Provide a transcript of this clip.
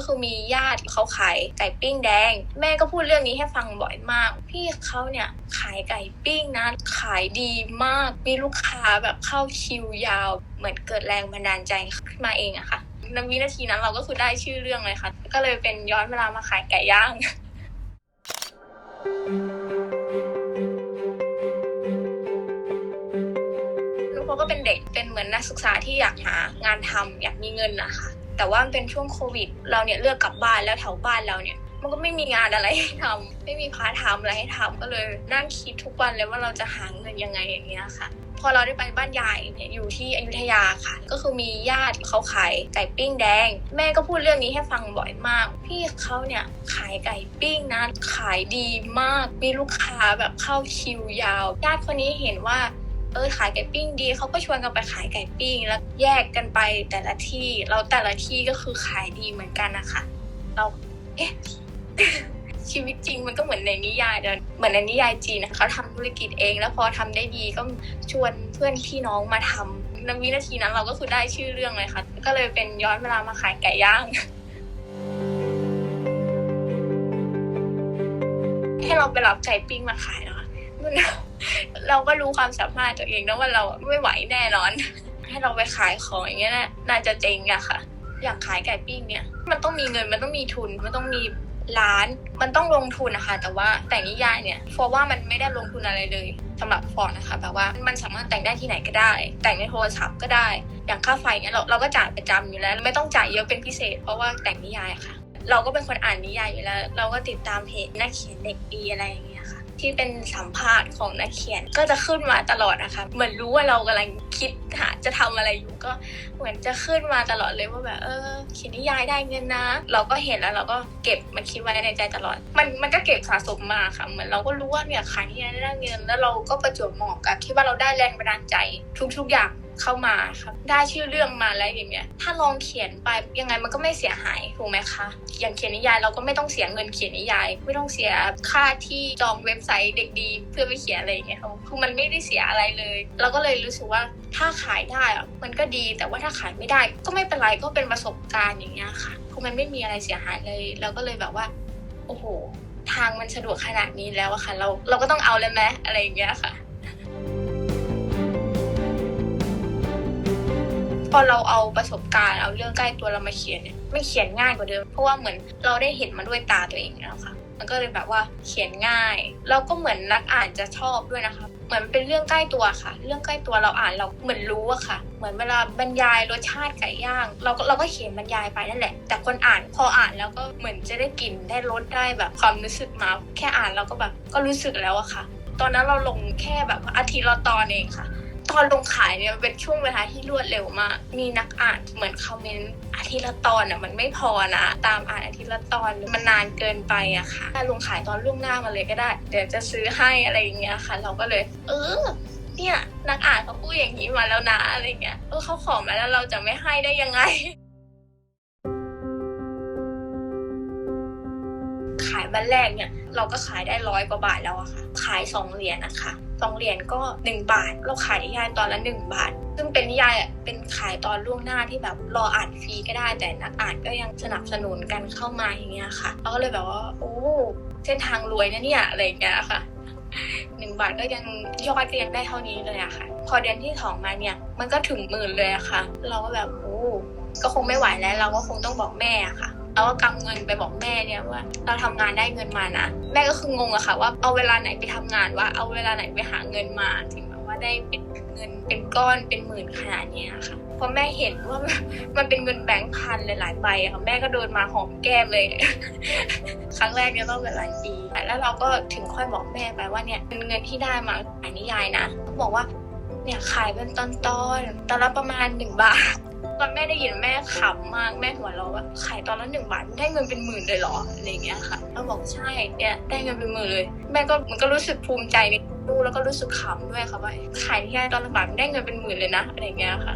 ก็คือมีญาติเขาขายไก่ปิ้งแดง แม่ก็พูดเรื่องนี้ให้ฟังบ่อยมาก พี่เขาเนี่ยขายไก่ปิ้งนะขายดีมาก มีลูกค้าแบบเข้าคิวยาว เหมือนเกิดแรงบันดาลใจขึ้นมาเองอะค่ะในวินาทีนั้นเราก็คือได้ชื่อเรื่องเลยค่ะ ก็เลยเป็นย้อนเวลามาขายไก่ย่างลูกเขาก็เป็นเด็กเป็นเหมือนนักศึกษาที่อยากหางานทำอยากมีเงินนะคะ แต่ว่ามันเป็นช่วงโควิด เราเนี่ยเลือกกลับบ้านแล้วแถวบ้านเราเนี่ย มันก็ไม่มีงานอะไรให้ทำไม่มีพาร์ทไทม์อะไรให้ทำก็เลยนั่งคิดทุกวันเลยว่าเราจะหาเงินยังไงอย่างเงี้ยค่ะพอเราได้ไปบ้านยายเนี่ยอยู่ที่อยุธยาค่ะ ก็คือมีญาติเขาขายไก่ปิ้งแดง แม่ก็พูดเรื่องนี้ให้ฟังบ่อยมาก พี่เขาเนี่ยขายไก่ปิ้งนะขายดีมากมีลูกค้าแบบเข้าคิวยาวญาติคนนี้เห็นว่า เออขายไก่ปิ้งดีเขาก็ชวนกันไปขายไก่ปิ้ง แล้วแยกกันไปแต่ละที่เราแต่ละที่ก็คือขายดีเหมือนกันนะคะเราเอ๊ะชีวิตจริงมันก็เหมือนในนิยายเดินเหมือนในนิยายจีนนะเขาทำธุรกิจเอง แล้วพอทำได้ดีก็ชวนเพื่อนพี่น้องมาทำในวินาทีนั้นเราก็คือได้ชื่อเรื่องเลยค่ะ ก็เลยเป็นย้อนเวลามาขายไก่ย่างให้เราไปรับไก่ปิ้งมาขายนะคะมัน เราก็รู้ความสามารถตัวเองนะว่าเราไม่ไหวแน่นอน ให้เราไปขายของอย่างเงี้ยนะน่าจะเจ๊งอะค่ะ อย่างขายไก่ปิ้งเนี่ย มันต้องมีเงินมันต้องมีทุน มันต้องมีร้าน มันต้องลงทุนนะคะ แต่ว่าแต่งนิยายเนี่ยฟอว่ามันไม่ได้ลงทุนอะไรเลยสำหรับฟอนะคะแบบว่ามันสามารถแต่งได้ที่ไหนก็ได้ แต่งในโทรศัพท์ก็ได้ อย่างค่าไฟเนี่ยเราเราก็จ่ายประจำอยู่แล้ว ไม่ต้องจ่ายเยอะเป็นพิเศษ เพราะว่าแต่งนิยายะค่ะ เราก็เป็นคนอ่านนิยายอยู่แล้ว เราก็ติดตามเพจนักเขียนเด็กดีอะไรอย่างเงี้ย ที่เป็นสัมภาษณ์ของนักเขียนก็จะขึ้นมาตลอดนะคะ เหมือนรู้ว่าเรากำลังคิดหาจะทำอะไรอยู่ก็เหมือนจะขึ้นมาตลอดเลยว่าแบบเออเขียนนิยายได้เงินนะ เราก็เห็นแล้วเราก็เก็บมันคิดไว้ในใจตลอด มันมันก็เก็บสะสมมาค่ะ เหมือนเราก็รู้ว่าเนี่ยขายนิยายได้เงิน แล้วเราก็ประจวบเหมาะกับที่ว่าเราได้แรงบันดาลใจทุกๆอย่าง เข้ามาครับได้ชื่อเรื่องมาแล้วอย่างเงี้ย ถ้าลองเขียนไปยังไงมันก็ไม่เสียหายถูกไหมคะ อย่างเขียนนิยายเราก็ไม่ต้องเสียเงินเขียนนิยาย ไม่ต้องเสียค่าที่จองเว็บไซต์เด็กดี เพื่อไปเขียนอะไรอย่างเงี้ยคือมันไม่ได้เสียอะไรเลย เราก็เลยรู้สึกว่าถ้าขายได้อะมันก็ดีแต่ว่าถ้าขายไม่ได้ก็ไม่เป็นไรก็เป็นประสบการณ์อย่างเงี้ยค่ะคือมันไม่มีอะไรเสียหายเลยเราก็เลยแบบว่า โอ้โห ทางมันสะดวกขนาดนี้แล้วอะค่ะ เราเราก็ต้องเอาเลยไหมอะไรอย่างเงี้ยค่ะ พอเราเอาประสบการณ์เอาเรื่องใกล้ตัวเรามาเขียนเนี่ยมันเขียนง่ายกว่าเดิม เพราะว่าเหมือนเราได้เห็นมาด้วยตาตัวเองแล้วค่ะ มันก็เลยแบบว่าเขียนง่ายแล้วก็เหมือนนักอ่านจะชอบด้วยนะคะ เหมือนเป็นเรื่องใกล้ตัวค่ะ เรื่องใกล้ตัวเราอ่านเราเหมือนรู้อะค่ะ เหมือนเวลาบรรยายรสชาติไก่ย่าง เราก็เราก็เขียนบรรยายไปนั่นแหละ แต่คนอ่านพออ่านแล้วก็เหมือนจะได้กลิ่นได้รสได้แบบความรู้สึกมา แค่อ่านเราก็แบบก็รู้สึกแล้วอะค่ะ ตอนนั้นเราลงแค่แบบอาทิตย์ละตอนเองค่ะ ตอนลงขายเนี่ยมันเป็นช่วงเวลาที่รวดเร็วมาก มีนักอ่านเหมือนคอมเมนต์อาทิตย์ละตอนอะมันไม่พอนะ ตามอ่านอาทิตย์ละตอนมันนานเกินไปอะค่ะถ้าลงขายตอนล่วงหน้ามาเลยก็ได้ เดี๋ยวจะซื้อให้อะไรอย่างเงี้ยค่ะ เราก็เลย เออเนี่ยนักอ่านเขาพูดอย่างนี้มาแล้วนะอะไรเงี้ยเออเขาขอมาแล้วเราจะไม่ให้ได้ยังไง ขายวันแรกเนี่ย เราก็ขายได้ร้อยกว่าบาทแล้วอะค่ะ ขายสองเหรียญนะคะ สองเหรียญก็หนึ่งบาท เราขายนิยายตอนละหนึ่งบาท ซึ่งเป็นนิยายเป็นขายตอนล่วงหน้าที่แบบรออ่านฟรีก็ได้ แต่นักอ่านก็ยังสนับสนุนกันเข้ามาอย่างเงี้ยค่ะเราก็เลยแบบว่าโอ้เส้นทางรวยนะเนี่ยอะไรอย่างเงี้ยค่ะหนึ่งบาทก็ยังยอดก็ยังได้เท่านี้เลยอะค่ะ พอเดือนที่สองมาเนี่ย มันก็ถึงหมื่นเลยอะค่ะ เราก็แบบโอ้ก็คงไม่ไหวแล้ว เราก็คงต้องบอกแม่อะค่ะ เราก็กำเงินไปบอกแม่เนี่ยว่า เราทำงานได้เงินมานะ แม่ก็คืองงอะค่ะ ว่าเอาเวลาไหนไปทำงานว่าเอาเวลาไหนไปหาเงินมาถึงแบบว่าได้เป็นเงินเป็นก้อนเป็นหมื่นขนาดเนี้ยค่ะพอแม่เห็นว่ามันเป็นเงินแบงค์พันหลายๆใบอะค่ะแม่ก็เดินมาหอมแก้มเลย ครั้งแรกเนี่ยต้องเป็นหลายปีแล้วเราก็ถึงค่อยบอกแม่ไปว่าเนี่ยเป็นเงินที่ได้มาขายนิยายนะบอกว่า เนี่ยขายเป็นตอนๆตอนละประมาณหนึ่งบาท ตอนแม่ได้ยินแม่ขำมากแม่หัวเราะว่าขายตอนละหนึ่งบาทได้เงินเป็นหมื่นเลยเหรออะไรเงี้ยค่ะเราบอกใช่เนี่ยได้เงินเป็นหมื่นเลย แม่ก็มันก็รู้สึกภูมิใจในลูกแล้วก็รู้สึกขำด้วยค่ะว่าขายที่ได้ตอนละบาทได้เงินเป็นหมื่นเลยนะอะไรเงี้ยค่ะ